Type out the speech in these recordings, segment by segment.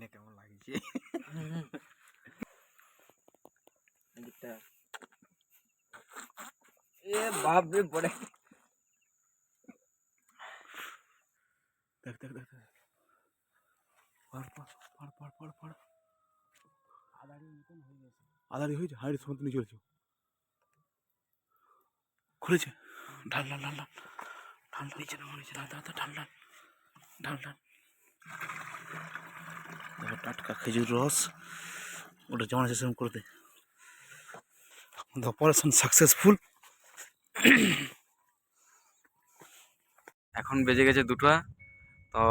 না কেমন লাগছে এ বাপ রে পড়ে দেখ দেখ দেখ। পার পার পার পার পার পার। আদারি মতন হয়ে গেছে। আদারি হয়েছে? হাইট সময় নিয়ে চলেছে। খুলেছে। ঢাল ঢাল ঢাল ঢাল। ঢাল নিচে নামা নিচে ঢাল ঢাল ঢাল ঢাল ঢাল ঢাল। দেখো টাটকা খেজুর রস, ওটা আছে সেরকম করে দে। অপারেশন সাকসেসফুল এখন বেজে গেছে দুটো, তো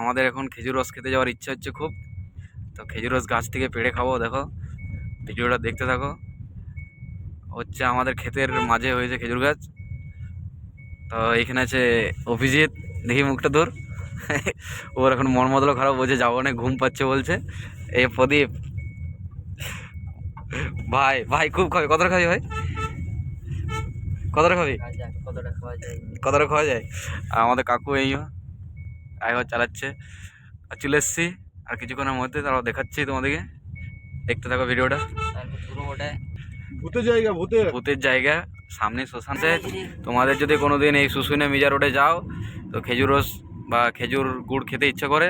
আমাদের এখন খেজুর রস খেতে যাওয়ার ইচ্ছা হচ্ছে খুব। তো খেজুর রস গাছ থেকে পেড়ে খাব, দেখো। ভিডিওটা দেখতে থাকো। হচ্ছে আমাদের ক্ষেতের মাঝে হয়েছে খেজুর গাছ। তো এখানে আছে অভিজিৎ, দেখি মুখটা ধর। ওর এখন মন মতলো খারাপ বলছে যাব না ঘুম পাচ্ছে বলছে। এ প্রদীপ। ভাই ভাই খুব খাবি। কতটা খাবি ভাই? কতটা খাবি? কতটা খাওয়া যায়? আর আমাদের কাকু এইও ড্রাইভার চালাচ্ছে। আর চলে এসছি আর কিছুক্ষণের মধ্যে তারাও দেখাচ্ছি তোমাদেরকে। দেখতে থাকো ভিডিওটা। ওটা ভূতের জায়গা ভূতের। ভূতের জায়গা সামনে শ্মশানতে তোমাদের যদি কোনো দিন এই শুশুনে মিজা রোডে যাও তো খেজুর রস বা খেজুর গুড় খেতে ইচ্ছা করে,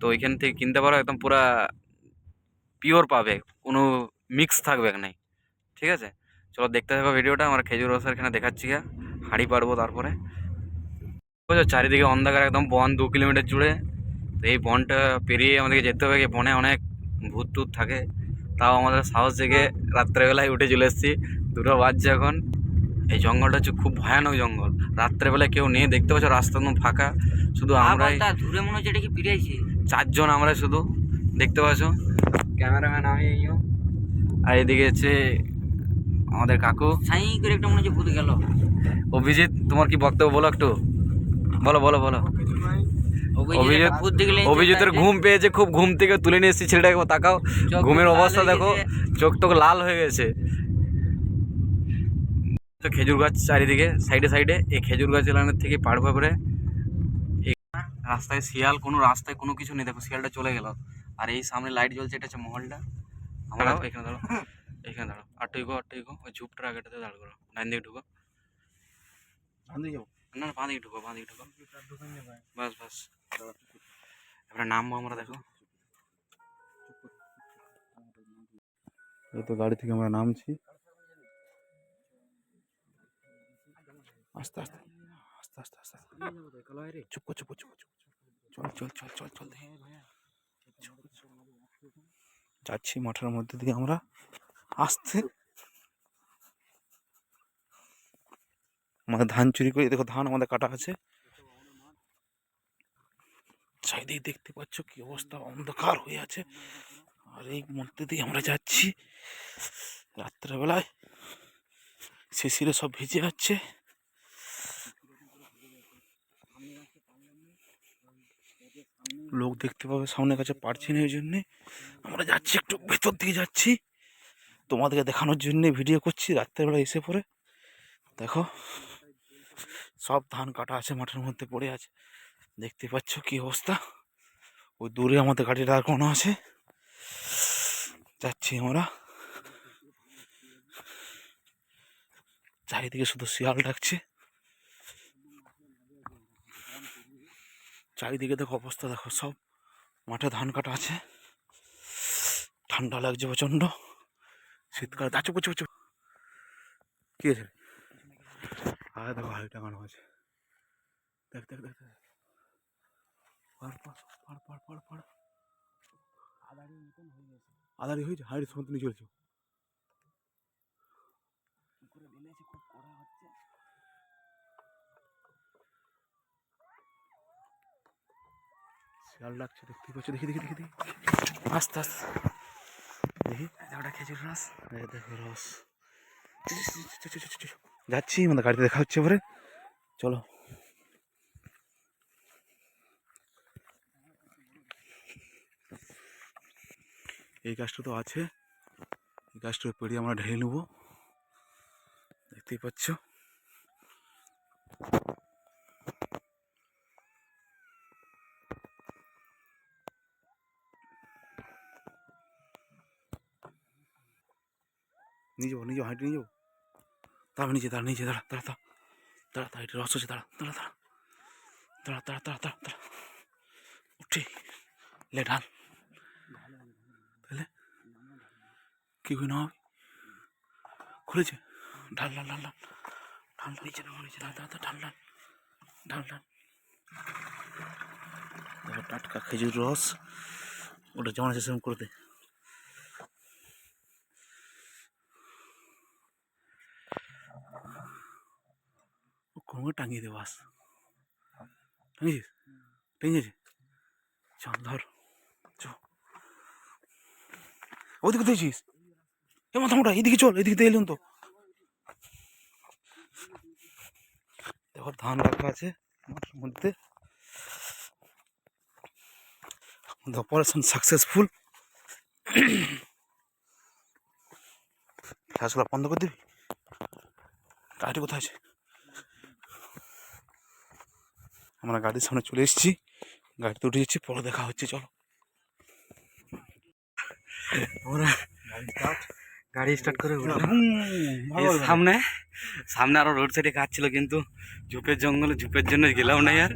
তো ওইখান থেকে কিনতে পারো, একদম পুরা পিওর পাবে, কোনো মিক্স থাকবে না, ঠিক আছে? চলো দেখতে থাকো ভিডিওটা আমরা খেজুর রসের এখানে দেখাচ্ছি গা হাঁড়ি পারব তারপরে। বুঝছ? চারিদিকে অন্ধকার, একদম বন দু কিলোমিটার জুড়ে, তো এই বনটা পেরিয়ে আমাদেরকে যেতে হবে বনে অনেক ভূত টুত থাকে, তাও আমাদের সাহস জেগে রাত্রেবেলায় উঠে চলে এসেছি, দুটো বাজছে এখন। এই জঙ্গলটা হচ্ছে খুব ভয়ানক জঙ্গল। রাত্রেবেলায় কেউ নেই দেখতে পাচ্ছ রাস্তা একদম ফাঁকা। শুধু আমরাই দূরে মনে হচ্ছে এটা কি ফিরেছে চারজন আমরা শুধু দেখতে পাচ্ছ? ক্যামেরাম্যান আমি। আর এদিকে হচ্ছে আমাদের কাকু। সাই করে একটা মনে হচ্ছে ভূত গেল। অভিজিৎ তোমার কি বক্তব্য বলো একটু? বলো বলো বলো। অভিজিৎ অভিজিতের ঘুম পেয়েছে খুব ঘুম থেকে তুলে নিয়ে এসেছি ছেলেটাকে তাকাও। ঘুমের অবস্থা দেখো চোখ টোক লাল হয়ে গেছে। তো খেজুর গাছ চারিদিকে সাইডে সাইডে এই খেজুর গাছ এলাকার থেকে পাড় করে রাস্তায় শিয়াল কোনো রাস্তায় কোনো কিছু নেই। দেখো শিয়ালটা চলে গেল। আর এই সামনে লাইট জ্বলছে এটা হচ্ছে মহলটা। আমরা এখানে দাঁড়ো এখানে দাঁড়ো আটই গো আটই গো ওই ঝুপটার আগেটাতে দাঁড় করো। ডাইন দিকে ঢুকো। না না বাঁ দিকে ঢুকো বাঁ দিকে ঢুকো। বাস বাস। এবারে নামবো আমরা দেখো। এই তো গাড়ি থেকে আমরা নামছি। আস্তে আস্তে আস্তে আস্তে আস্তে চুপ কর, চুপ চুপ চুপ চল চল চল চল চল যাচ্ছি মাঠের মধ্যে দিয়ে আমরা। আসতে। আমাদের ধান চুরি করে, দেখো ধান আমাদের কাটা আছে। চারিদিকে দেখতে পাচ্ছ কি অবস্থা, অন্ধকার হয়ে আছে। আর এই মধ্যে দিয়ে আমরা যাচ্ছি। রাত্রেবেলায় শিশিরে সব ভিজে যাচ্ছে। লোক দেখতে পাবে, সামনের কাছে পারছি না এই জন্যে। আমরা যাচ্ছি, একটু ভেতর দিকে যাচ্ছি। তোমাদেরকে দেখানোর জন্যে ভিডিও করছি রাত্রেবেলা এসে পড়ে। দেখো, সব ধান কাটা আছে, মাঠের মধ্যে পড়ে আছে। দেখতে পাচ্ছ কি অবস্থা? ওই দূরে আমাদের গাড়ি দাঁড় করানো আছে? যাচ্ছি আমরা। চারিদিকে শুধু শিয়াল ডাকছে। চারিদিকে দেখো অবস্থা, দেখো সব। মাঠে ধান কাটা আছে। ঠান্ডা লাগছে প্রচণ্ড শীতকাল আচ্ছা চুপ চুপ চুপ কি আছে আরে দেখো হাড়ি টাঙানো আছে। দেখ দেখ দেখ দেখ। পার পার পার পার পার পার। আদারি হয়ে গেছে। আদারি হয়েছে? হাড়ি সময় নিয়ে চলেছো করে দিলেছে খুব কড়া হচ্ছে শিয়াল ডাকছে দেখতে পাচ্ছ দেখি দেখি দেখি দেখি। আস্তে আস্তে। দেখি। ওটা খেজুর রস। দেখো রস। যাচ্ছি আমাদের গাড়িতে দেখা হচ্ছে পরে। চলো। এই গাছটা তো আছে। এই গাছটা পেরিয়ে আমরা ঢেলে নেব। দেখতেই পাচ্ছ। নিয়ে যাব নিয়ে যাব হাইট নিয়ে যাব। তারপর নিচে, দাঁড়া নিচে, দাঁড়া দাঁড়া দাঁড়া। দাঁড়া দাঁড়া এটা রস আছে দাঁড়া দাঁড়া দাঁড়া। দাঁড়া দাঁড়া দাঁড়া দাঁড়া দাঁড়া। উঠি লে, ঢাল। তাহলে কি হই না হবে খুলেছে। ঢাল ঢাল ঢাল ঢাল। ঢাল নিচে নামা, নিচে ঢাল ঢাল ঢাল। ঢাল ঢাল। ঢাল টাটকা খেজুর রস। ওটা যেমন আছে সেরকম করে দে। কোনো টাঙিয়ে দে বাস। টাঙিয়েছিস টাঙিয়েছে চল, ধর। চ। ওদিকে দিয়েছিস এ মাথা মোটা, এদিকে চল, এদিকে দিয়ে এলুন তো। দেখো ধান রাখা আছে মাঠের মধ্যে। the operation successful বন্ধ করে দিবি? গাড়ি কোথায় আছে? আমরা গাড়ির সামনে চলে এসেছি। গাড়িতে উঠে যাচ্ছি পরে দেখা হচ্ছে চলো। ওরা গাড়ি স্টার্ট করে সামনে সামনে আরও রোড সাইডে কাজ ছিল কিন্তু ঝুপের জঙ্গলে ঝুপের জন্য গেলাম না আর।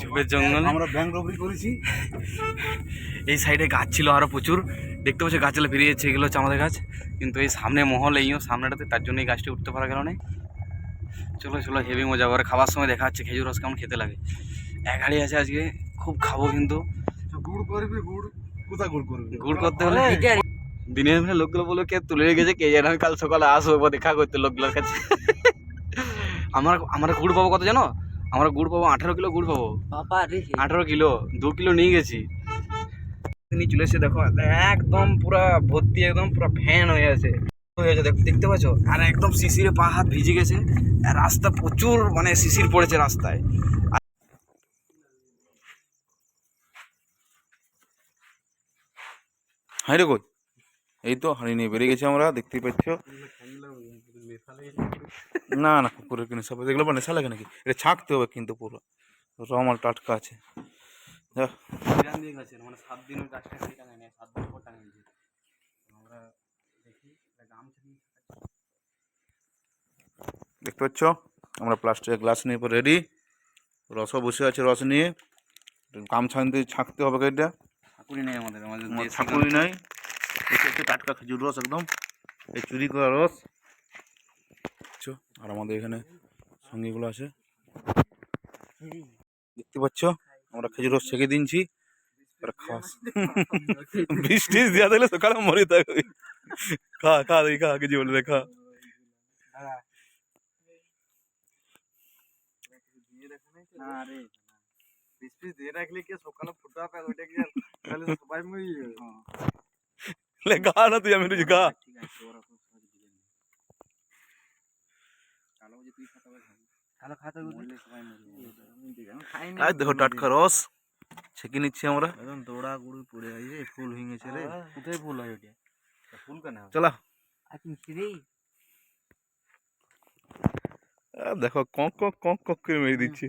ঝুপের জঙ্গল। আমরা ব্যাংক রবরি করেছি। এই সাইডে গাছ ছিল আরও প্রচুর। দেখতে পাচ্ছি গাছগুলো বেরিয়ে যাচ্ছে এগুলো হচ্ছে আমাদের গাছ। কিন্তু এই সামনে মহল এইও সামনেটাতে তার জন্য এই গাছটি উঠতে পারা গেল না। চলো চলো হেভি মজা। করে খাবার সময় দেখা যাচ্ছে খেজুর রস কেমন খেতে লাগে। এক হাড়ি আছে আজকে খুব খাব কিন্তু। গুড় করবি গুড় কোথায় গুড় করবি? গুড় করতে হলে দিনের বেলা লোকগুলো বলে কে তুলে রেখেছে কে জানে আমি কাল সকালে আসব দেখা করতে লোকগুলোর কাছে। আমার আমরা গুড় পাবো কত জানো? আমরা গুড় পাবো আঠেরো কিলো গুড় পাবো। বাবা রে। আঠেরো কিলো দু কিলো নিয়ে গেছি। নিয়ে চলে এসে দেখো একদম পুরা ভর্তি একদম পুরো ফ্যান হয়ে আছে। হয়ে দেখ- দেখতে পাচ্ছ? আর একদম শিশিরে পা হাত ভিজে গেছে। আর রাস্তা প্রচুর মানে শিশির পড়েছে রাস্তায়। হাই রে কই এই তো হাঁড়ি নিয়ে বেরিয়ে গেছি আমরা দেখতেই পাচ্ছ। না না পুকুরের কিনে নেশা এগুলো বা নেশা লাগে নাকি? এটা ছাঁকতে হবে কিন্তু পুরো। রমাল টাটকা আছে। গেছে মানে সাত দিন সাত দিন পর টাঙিয়েছে আমরা দেখি একটা গামছা নিয়ে দেখতে পাচ্ছ? আমরা প্লাস্টিকের গ্লাস নিয়ে পর রেডি রসও বসে আছে রস নিয়ে। গামছা দিয়ে ছাঁকতে হবে এটা? ঠাকুরই নেই আমাদের আমাদের ঠাকুরই নাই। এটা হচ্ছে টাটকা খেজুর রস একদম। এই চুরি করা রস। আর আমাদের এখানে সঙ্গীগুলো আছে। দেখতে পাচ্ছ? আমরা খেজুর রস ছেঁকে দিনছি। এবার খাস বৃষ্টি দিয়া দিলে সকালে মরে থাকবে। খা খা দেখি খা কিছু বলে দে, আরে हाँ। ले गा ना तुझे मेरे जगह चलो मुझे खाता है। चलो खाता है? बोले सबाई आज देखो टट खरोस छेकी नीचे हमरा। दौड़ा गुड़ पड़े आई रे फूल हिंगे छे रे कुठे फूल आयो के फूल का नाम? चला। आज सीधे देखो कौक कौक कौक कौक कर मेरी दीछे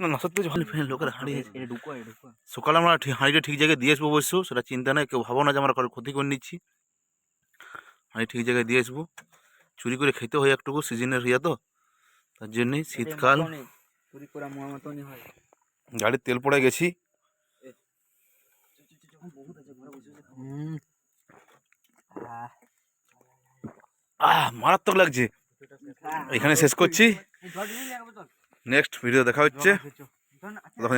না সত্যি লোকের সকালে আমরা ঠিক হাঁড়িটা ঠিক জায়গায় দিয়ে আসব অবশ্য সেটা চিন্তা নেই কেউ ভাবো না যে আমরা ক্ষতি করে নিচ্ছি। হাঁড়ি ঠিক জায়গায় দিয়ে আসব। চুরি করে খেতে হয় একটুকু সিজনের ইয়া তো তার জন্যই শীতকাল। হয়। গাড়ির তেল পড়ে গেছি। আহ মারাত্মক লাগছে। এখানে শেষ করছি। নেক্সট ভিডিও দেখা হচ্ছে।